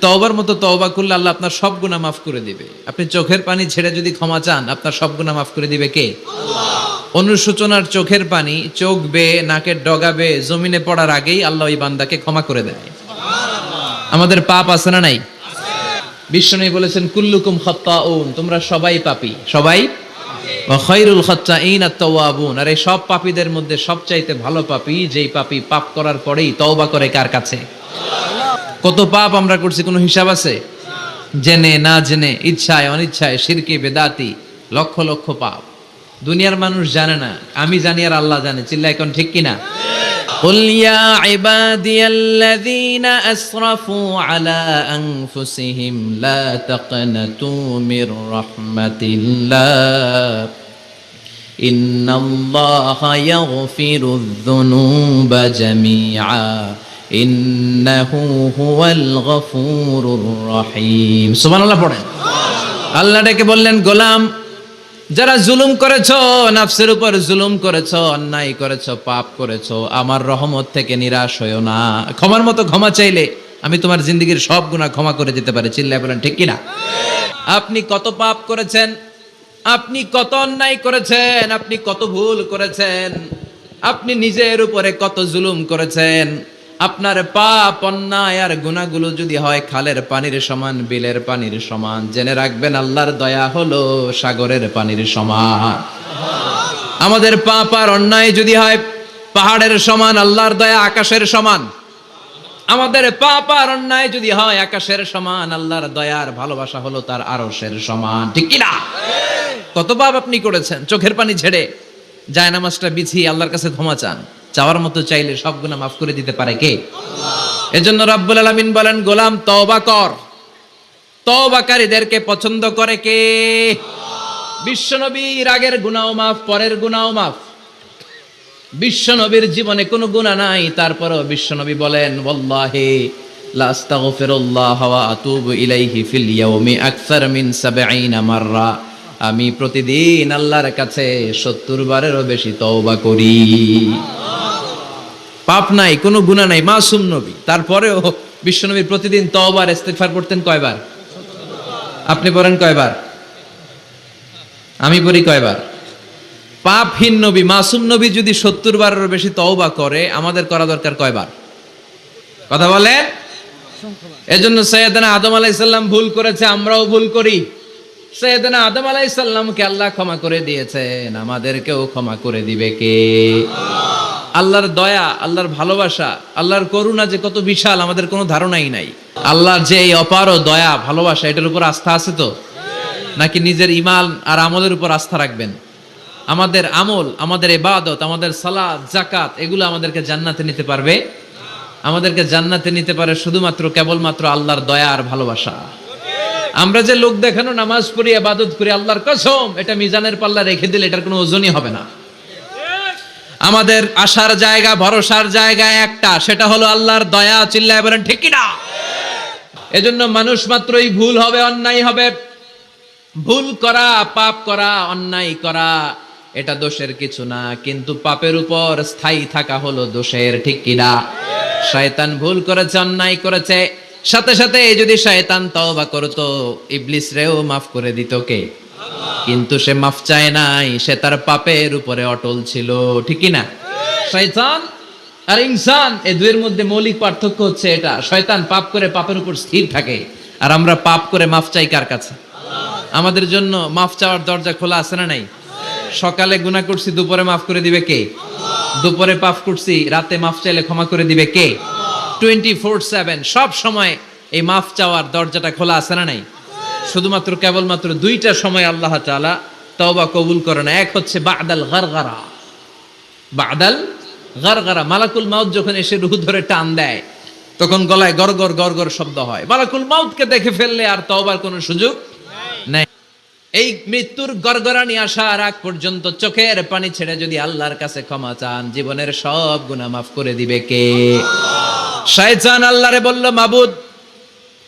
তওবার মতো তওবা করলে আল্লাহ আপনার সব গুনাহ মাফ করে দিবে। আপনি চোখের পানি ছেড়ে যদি ক্ষমা চান আপনার সব গুনাহ মাফ করে দিবে কে? অনুশোচনার চোখের পানি চোখ বেয়ে নাকের ডগা বেয়ে জমিনে পড়ার আগেই আল্লাহ ওই বান্দাকে ক্ষমা করে দেয়। আমাদের পাপ আছে না নাই? বিষ্ণু বলেছেন কুল্লুকুম খাত্তাউন তোমরা সবাই পাপী। সবাই? ওয়া খায়রুল খাত্তাইন আত-তাওয়াবুন আর এই সব পাপীদের মধ্যে সবচাইতে ভালো পাপী যেই পাপী পাপ করার পরেই তওবা করে কার কাছে? কত পাপ আমরা করছি কোনো হিসাব আছে জেনে না জেনে ইচ্ছায় অনিচ্ছায় শিরকে বেদাতি লক্ষ লক্ষ পাপ দুনিয়ার মানুষ জানে না আমি জানি আর আল্লাহ জানে চিল্লা এখন ঠিক কিনা قل يا عبادي الذين أسرفوا على أنفسهم لا تقنطوا من رحمة الله إن الله يغفر الذنوب جميعا ইন্নাহু হুয়াল গফুরুর রহিম। সুবহানাল্লাহ পড়েন। আল্লাহ ডেকে বললেন, গোলাম, যারা জুলুম করেছ, নাফসের উপর জুলুম করেছ, অন্যায় করেছ, পাপ করেছ, আমার রহমত থেকে নিরাশ হইও না। ক্ষমার মতো ক্ষমা চাইলে আমি তোমার জিন্দগির সব গুণা ক্ষমা করে দিতে পারি। চিল্লায় বলেন, ঠিক কিনা আপনি কত পাপ করেছেন, আপনি কত অন্যায় করেছেন, আপনি কত ভুল করেছেন, আপনি নিজের উপরে কত জুলুম করেছেন আপনার পাপ, অন্যায় আর গুণাগুলো যদি হয় খালের পানির সমান, বিলের পানির সমান। জেনে রাখবেন, আল্লাহর দয়া হলো সাগরের পানির সমান। আমাদের পাপ আর অন্যায় যদি হয় পাহাড়ের সমান, আল্লাহর দয়া আকাশের সমান। আমাদের পাপ আর অন্যায় যদি হয় আকাশের সমান, আল্লাহর দয়ার ভালোবাসা হলো তার আরশের সমান। ঠিক কি না কত পাপ আপনি করেছেন? চোখের পানি ছেড়ে যায় নামাজটা বিছিয়ে আল্লাহর কাছে ক্ষমা চান। চাওয়ার মতো চাইলে সব গুণা মাফ করে দিতে পারে কে? এজন্য রাব্বুল আলামিন বলেন, গোলাম, তওবা কর। তওবাকারীদেরকে পছন্দ করে কে? বিশ্বনবীর আগের গুনাও মাফ, পরের গুনাও মাফ। বিশ্বনবীর জীবনে কোনো গুণা নাই। তারপরও বিশ্বনবী বলেন, ওয়াল্লাহি লা আস্তাগফিরুল্লাহ ওয়া আতুবু ইলাইহি ফিল ইয়াউমি আকসার 70 মাররা। আমি প্রতিদিন আল্লাহর কাছে 70 বারেরও বেশি তওবা করি। পাপ নাই, কোনো গুনাহ নাই, মাসুম নবী। তারপরেও বিশ্বনবী প্রতিদিন তওবার, ইস্তেগফার করতেন কয়বার? আপনি পড়েন কয়বার? আমি পড়ি কয়বার? পাপহীন নবী, মাসুম নবী যদি সত্তর বারেরও বেশি তওবা করে, আমাদের করা দরকার কয়বার? কথা বলে? এজন্য সৈয়দনা আদম আলাইসাল্লাম ভুল করেছে, আমরাও ভুল করি। সৈয়দনা আদম আলাইসাল্লামকে আল্লাহ ক্ষমা করে দিয়েছেন, আমাদেরকেও ক্ষমা করে দিবে কে? আল্লাহর দয়া, আল্লাহর ভালোবাসা, আল্লাহর করুণা যে কত বিশাল, আমাদের কোনো ধারণাই নাই। আল্লাহর যে এই অপার দয়া, ভালোবাসা, এটার উপর আস্থা আছে তো? নাকি নিজের ইমাল আর আমলের উপর আস্থা রাখবেন? আমাদের আমল, আমাদের এবাদত আমাদের সালাদ জাকাত এগুলো আমাদেরকে জান্নাতে নিতে পারবে? আমাদেরকে জান্নাতে নিতে পারে শুধুমাত্র, কেবলমাত্র আল্লাহর দয়া আর ভালোবাসা। আমরা যে লোক দেখানো, নামাজ পড়ি, ইবাদত করি, আল্লাহর কসম, এটা মিজানের পাল্লা রেখে দিলে এটার কোনো ওজনই হবে না। আমাদের আসার জায়গা, ভরসার জায়গা একটা, সেটা হলো আল্লাহর দয়া, চিল্লায় বলেন, ঠিক না এজন্য মানুষ মাত্রই ভুল হবে, অন্যায় হবে। ভুল করা, পাপ করা, অন্যায় করা, এটা দোষের কিছু না, কিন্তু পাপের উপর স্থায়ী থাকা হলো দোষের, ঠিক কিনা? শয়তান ভুল করেছে, অন্যায় করেছে। সাথে সাথে যদি শয়তান তওবা করতো ইবলিস রেও মাফ করে দিত কে? কিন্তু সে মাফ চায় নাই, সে তার পাপের উপরে অটল ছিল ঠিকই না? শয়তান আর ইনসান, এই দুয়ের মধ্যে মৌলিক পার্থক্য হচ্ছে এটা, শয়তান পাপ করে পাপের উপর স্থির থাকে, আর আমরা পাপ করে মাফ চাই কার কাছে? আমাদের জন্য মাফ চাওয়ার দরজা খোলা আছে না নাই? সকালে গুনাহ করছি, দুপুরে মাফ করে দিবে কে? দুপুরে পাপ করছি, রাতে মাফ চাইলে ক্ষমা করে দিবে কে? টোয়েন্টি ফোর সেভেন সব সময় এই মাফ চাওয়ার দরজাটা খোলা আছে না নাই? শুধুমাত্র কেবলমাত্র দুইটা সময় আল্লাহ তাআলা তওবা কবুল করে না এক হচ্ছে বাদাল গারগারা। বাদাল গারগারা, মালাকুল মাউত যখন এসে রুহু ধরে টান দেয়, তখন গলায় গরগর গরগর শব্দ হয়। মালাকুল মাউতকে দেখে ফেললে আর তওবার কোনো সুযোগ নাই। এই মৃত্যুর গরগরানি আসার আগ পর্যন্ত চোখের পানি ছেড়ে যদি আল্লাহর কাছে ক্ষমা চান, জীবনের সব গুনাহ মাফ করে দিবে কে? শয়তান আল্লাহরে বলল, মাবুদ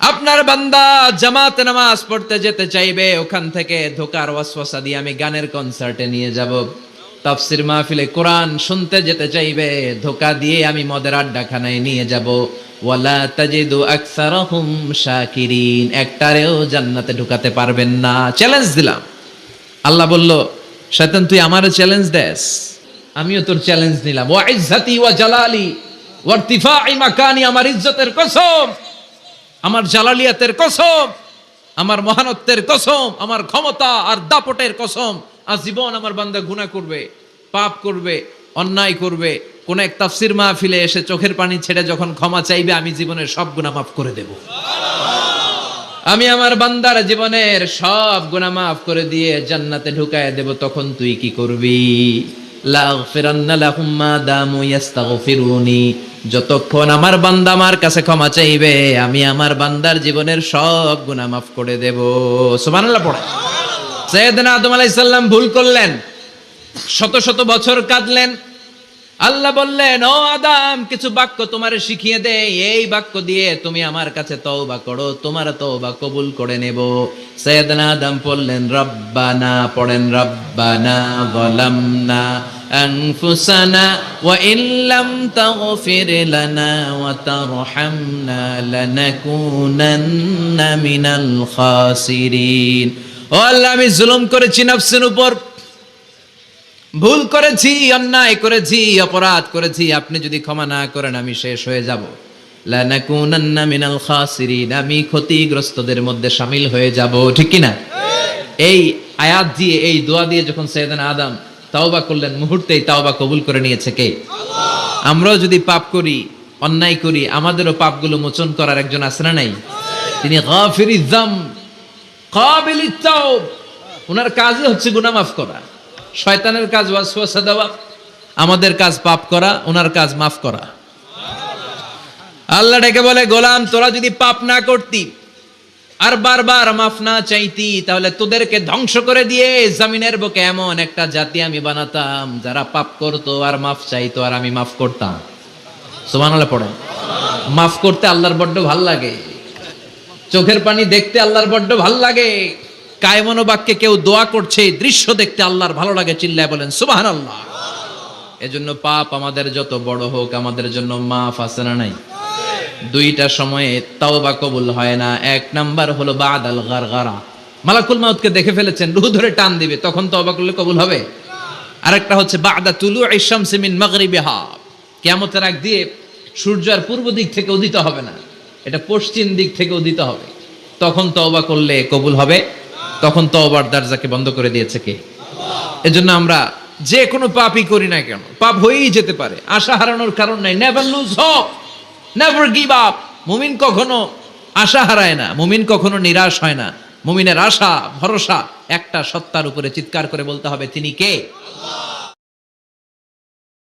আপনার বান্দা জামাতে নামাজ পড়তে যেতে চাইবে, ওখান থেকে ধোকার ওয়াসওয়াসা দিয়ে আমি গানের কনসার্টে নিয়ে যাব। তাফসির মাহফিলে কোরআন শুনতে যেতে চাইবে, ধোকা দিয়ে আমি মদের আড্ডাখানায় নিয়ে যাব। ওয়ালা তাজিদু আকসারহুম শাকিরিন, একটারেও জান্নাতে ঢুকাতে পারবেন না। চ্যালেঞ্জ দিলাম। আল্লাহ বলল, শয়তান, তুই আমারও চ্যালেঞ্জ দেস, আমিও তোর চ্যালেঞ্জ নিলাম। ওয়া ইজ্জাতি ওয়া জালালি, ওয়া ইরতিফাই মাকানি, আমার ইজ্জতের কসম। আমার জালালিয়াতের কসম, আমার মহানত্বের কসম, আমার ক্ষমতা আর দাপটের কসম আজীবন আমার বান্দা গুনাহ করবে, পাপ করবে, অন্যায় করবে। কোন এক তাফসির মাহফিলে এসে চোখের পানি ছেড়ে যখন ক্ষমা চাইবে, আমি জীবনের সব গুনাহ মাফ করে দেব। আমি আমার বান্দার জীবনের সব গুনাহ মাফ করে দিয়ে জান্নাতে ঢুকায় দেব, তখন তুই কি করবি? যতক্ষণ আমার বান্দা আমার কাছে ক্ষমা চাইবে, আমি আমার বান্দার জীবনের সব গুনাহ মাফ করে দেব। সুবহানাল্লাহ, পড়ে। সৈয়দনা আদম আলাইহিস ভুল করলেন। শত শত বছর কাঁদলেন। আল্লাহ বললেন, ও আদাম, কিছু বাক্য তোমারে শিখিয়ে দে। এই বাক্য দিয়ে তুমি আমার কাছে তওবা করো, তোমার তওবা কবুল করে নেব। সৈয়দনা আদম বললেন রব্বানা, পড়েন, রব্বানা যালামনা أنفسنا وإن لم تغفر لنا وترحمنا لنكونن من الخاسرين ও আল্লাহ আমি জুলুম করেছি নফসের উপর ভুল করেছি অন্যায় করেছি অপরাধ করেছি আপনি যদি ক্ষমা না করেন আমি শেষ হয়ে যাব লানাকুনান্না মিনাল খাসিরিন আমি ক্ষতিগ্রস্তদের মধ্যে শামিল হয়ে যাব ঠিক কি না এই আয়াত দিয়ে এই দোয়া দিয়ে যখন সৈয়দানা আদম তাওবা করলেন, মুহূর্তেই তাওবা কবুল করে নিয়েছে কে? আমরাও যদি পাপ করি, অন্যায় করি, আমাদেরও পাপগুলো মোচন করার একজন না নাই? তিনি গাফিরি যাম কাবিলি তাওব ওনার কাজই হচ্ছে গুনাহ মাফ করা। শয়তানের কাজ ওয়াসওয়াসা দেওয়া আমাদের কাজ পাপ করা ওনার কাজ মাফ করা। আল্লাহ ডেকে বলে, গোলাম, তোরা যদি পাপ না করতি আর বারবার মাফ না চাইতি, তাহলে তোদেরকে ধ্বংস করে দিয়ে জমিনের বুকে এমন একটা জাতি আমি বানাতাম, যারা পাপ করতো আর মাফ চাইতো আর আমি মাফ করতাম। সুবহানাল্লাহ পড়ে মাফ করতে আল্লাহর বড্ড ভালো লাগে। চোখের পানি দেখতে আল্লাহর বড্ড ভালো লাগে। কায়মনো বাক্যে কেউ দোয়া করছে, দৃশ্য দেখতে আল্লাহর ভালো লাগে, চিল্লায় বলেন সুবাহান আল্লাহ এজন্য পাপ আমাদের যত বড় হোক, আমাদের জন্য মাফ আছে না নাই? দুইটা সময়ে তাওবা কবুল হয় না। এক নাম্বার হলো বাদ আল গারগারা। মালাকুল মাউতকে দেখে ফেলেছেন, রুহ ধরে টান দিবে, তখন তওবা করলে কবুল হবে? আরেকটা হচ্ছে, বাদা তুলু ইশামসি মিন মাগরিবিহা। কিয়ামতের আগ দিয়ে সূর্য আর পূর্ব দিক থেকে উদিত হবে না, এটা পশ্চিম দিক থেকে উদিত হবে। তখন তওবা করলে কবুল হবে? তখন তওবার দরজাকে বন্ধ করে দিয়েছে কে? এজন্য আমরা যে কোনো পাপই করি না কেন, পাপ হয়েই যেতে পারে, আশা হারানোর কারণ নাই never lose hope never give up মুমিন কখনো আশা হারায় না, মুমিন কখনো নিরাশ হয় না। মুমিনের আশা, ভরসা, একটা সত্তার উপরে চিৎকার করে বলতে হবে, তিনি কে?